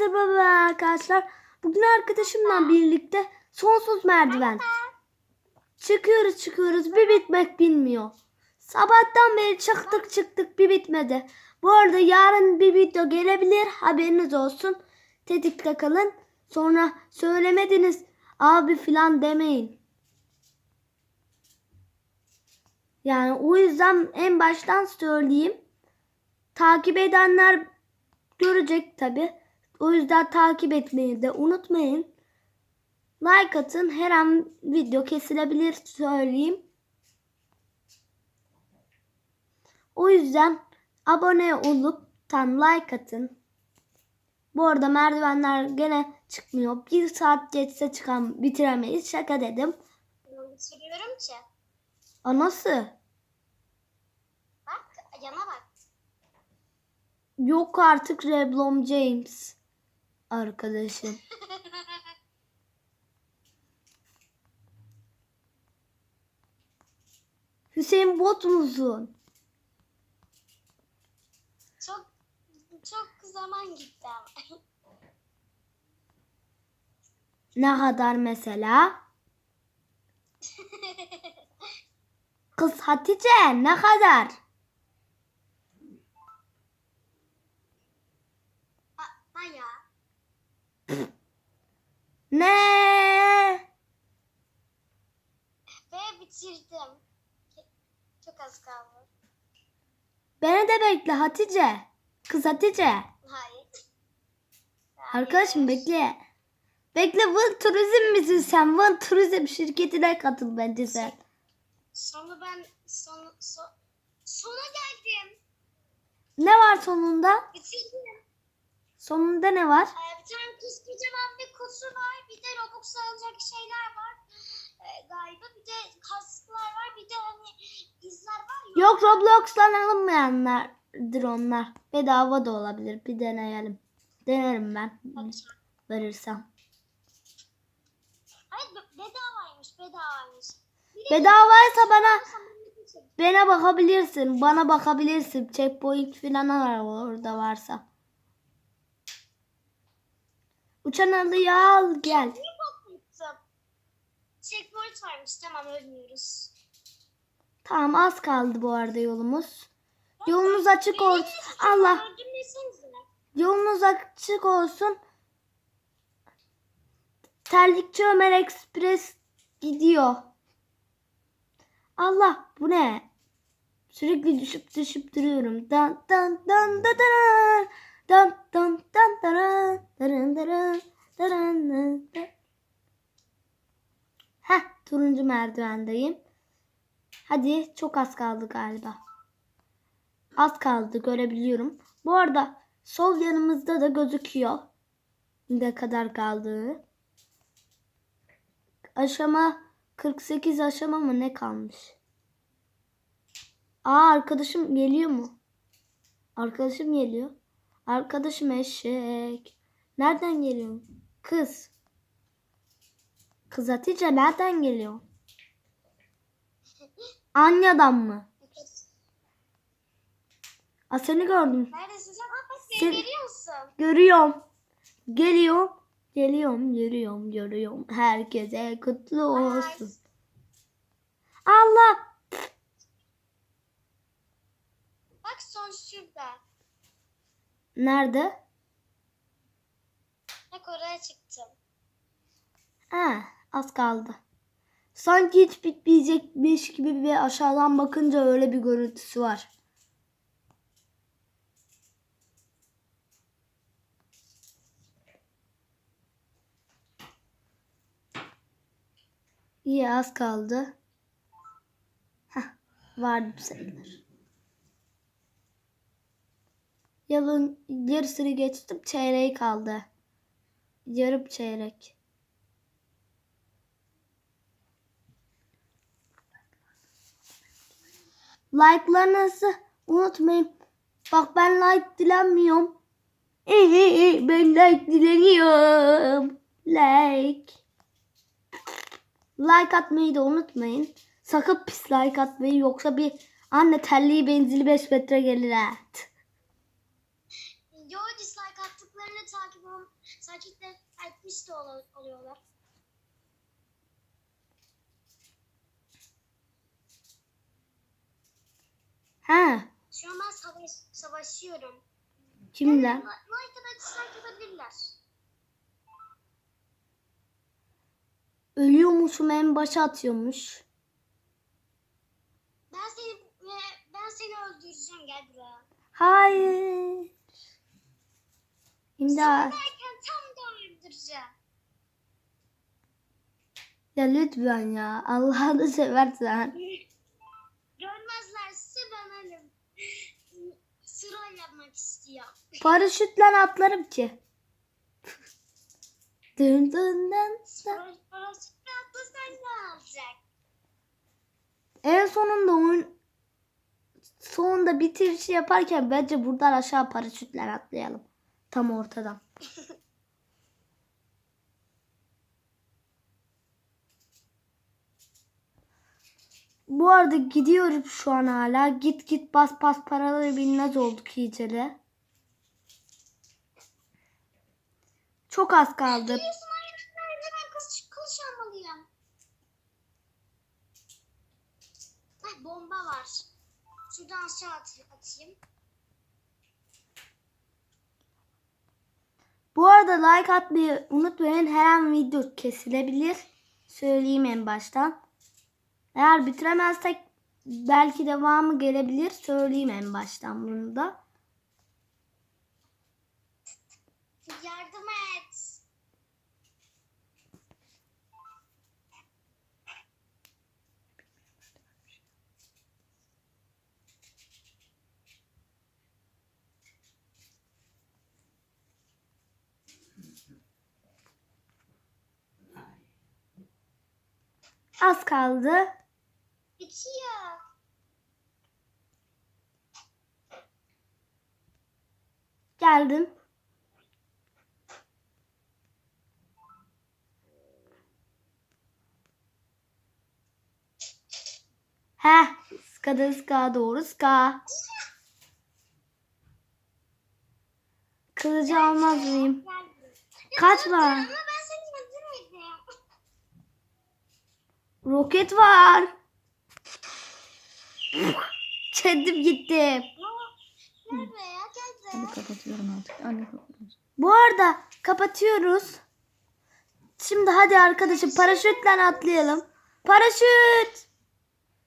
Merhaba arkadaşlar. Bugün arkadaşımla birlikte sonsuz merdiven. Çıkıyoruz çıkıyoruz bir bitmek bilmiyor. Sabahtan beri çıktık çıktık bir bitmedi. Bu arada yarın bir video gelebilir haberiniz olsun. Tetikte kalın. Sonra söylemediniz abi filan demeyin. Yani o yüzden en baştan söyleyeyim. Takip edenler görecek tabi. O yüzden takip etmeyi de unutmayın. Like atın. Her an video kesilebilir söyleyeyim. O yüzden abone olup tam like atın. Bu arada merdivenler gene çıkmıyor. Bir saat geçse çıkan bitiremeyiz. Şaka dedim. Bitiriyorum ki. A nasıl? Bak yana bak. Yok artık Reblom James arkadaşım. Hüseyin bot musun? Çok çok zaman gitti ama. Ne kadar mesela? Kız Hatice ne kadar? Ne? Ve bitirdim. Çok az kaldı. Beni de bekle Hatice. Kız Hatice. Hayır. Arkadaşım bekle. Bekle Vın Turizm misin sen? Vın Turizm şirketine katıl bence sen. Sonra ben son, son, sona geldim. Ne var sonunda? Bitirdim. Sonunda ne var? Ee, bir tane koskocaman bir kutu var. Bir de Robux alacak şeyler var. Ee, galiba bir de kasklar var. Bir de hani izler var ya. Yok Roblox'tan alınmayanlardır onlar. Bedava da olabilir. Bir deneyelim. Denerim ben. Verirsem. Hayır be- bedavaymış bedavaymış. Bedavaysa bana bana bakabilirsin. Bana bakabilirsin. Checkpoint falan var orada varsa. Uçan alıyı al gel. Niye patlattım? Checkpoint varmış tamam ölmüyoruz. Tamam az kaldı bu arada yolumuz. Yolunuz açık olsun. Allah. Yolunuz açık olsun. Terlikçi Ömer Express gidiyor. Allah bu ne? Sürekli düşüp düşüp duruyorum. Dan dan dan da dan Dan dan dan daran daran daran daran daran. Heh turuncu merdivendeyim. Hadi çok az kaldı galiba. Az kaldı görebiliyorum. Bu arada sol yanımızda da gözüküyor. Ne kadar kaldı. Aşama 48 aşama mı ne kalmış? Aa arkadaşım geliyor mu? Arkadaşım geliyor. Arkadaşım eşek. Nereden geliyor? Kız. Kız Hatice nereden geliyor? Anya'dan mı? Aa seni gördüm. Neredesin sen? Aa Sen- görüyor musun? Görüyorum. Geliyorum. Geliyorum, görüyorum, görüyorum. Herkese kutlu olsun. Allah. Bak son şurada. Nerede? Bak oraya çıktım. Ha, az kaldı. Sanki hiç bitmeyecekmiş gibi bir aşağıdan bakınca öyle bir görüntüsü var. İyi az kaldı. Heh, vardı sayılır. Yılın yarısını geçtim çeyreği kaldı. Yarım çeyrek. Like'larınızı unutmayın. Bak ben like dilenmiyorum. Ee, ben like dileniyorum. Like. Like atmayı da unutmayın. Sakın pis like atmayı yoksa bir anne terliği benzili 5 metre gelir ha. Attıklarını takip Sadece de etmiş de ol- oluyorlar. Ha, Şu an ben savaş, savaşıyorum. kimler? Like and dislike atabilirler. Ölüyormuşum en başa atıyormuş. Ben seni ben seni öldüreceğim gel buraya. Hayır. İmdat. Tam da öldüreceğim. Ya lütfen ya. Allah'ını seversen. Görmezlerse ben ölüm. Sıra yapmak istiyor. Paraşütle atlarım ki. Dın dın dın. Sıra parası atlasan ne alacak? En sonunda oyun sonunda bitirişi yaparken bence buradan aşağı paraşütle atlayalım. Tam ortadan. Bu arada gidiyoruz şu an hala. Git git bas bas paraları bilmez olduk iyice de. Çok az kaldı. Bomba var. Şuradan aşağı at, atayım. Bu arada like atmayı unutmayın. Her an video kesilebilir. Söyleyeyim en baştan. Eğer bitiremezsek belki devamı gelebilir. Söyleyeyim en baştan bunu da. Yardım Az kaldı. Bitiyor. Geldim. Heh. Skada ska doğru ska. Kılıcı almaz mıyım? Kaçma. Ama ben seni öldürmedim. Roket var. Kendim gittim. Nerede ya? Gel Hadi kapatıyorum artık. Anne kapatıyorum. Bu arada kapatıyoruz. Şimdi hadi arkadaşım paraşütle atlayalım. Paraşüt!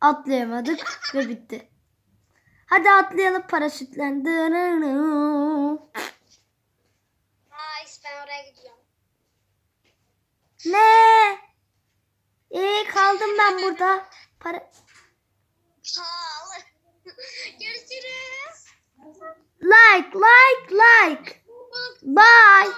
Atlayamadık ve bitti. Hadi atlayalım paraşütle. Nice ben oraya gidiyorum. Ne? Kaldım ben burada. Para... Pahalı. Görüşürüz. Like, like, like. Bye.